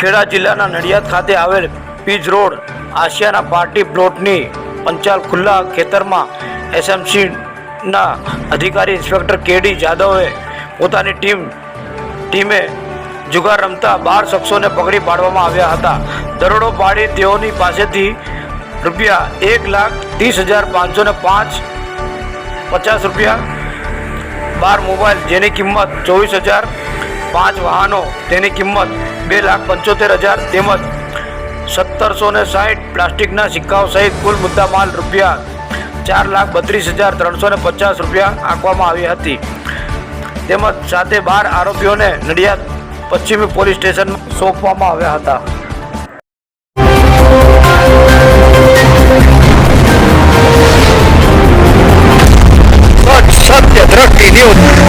ખેડા જિલ્લાના નડિયાદ ખાતે આવેલ પીજ રોડ આશિયાના પાર્ટી પ્લોટની પંચાલ ખુલ્લા ખેતરમાં એસએમસીના અધિકારી ઇન્સ્પેક્ટર કેડી જાદવે પોતાની ટીમ, ટીમે જુગાર રમતા બાર શખ્સોને પકડી પાડવામાં આવ્યા હતા. દરોડો પાડી તેઓની પાસેથી રૂપિયા એક લાખ ત્રીસ હજાર પાંચસો ને પાંચ પચાસ રૂપિયા બાર મોબાઈલ જેની કિંમત ચોવીસ હજાર, પાંચ વાહનો તેની કિંમત બે લાખ પંચોતેર હજાર તેમજ સત્તરસો ને સાઠ પ્લાસ્ટિકના સિક્કાઓ સહિત કુલ મુદ્દામાલ રૂપિયા ચાર લાખ બત્રીસ હજાર ત્રણસો ને પચાસ રૂપિયા આંકવામાં આવી હતી. તેમજ સાથે બાર આરોપીઓને નડિયાદ પશ્ચિમી પોલીસ સ્ટેશનમાં સોંપવામાં આવ્યા હતા. troca pneu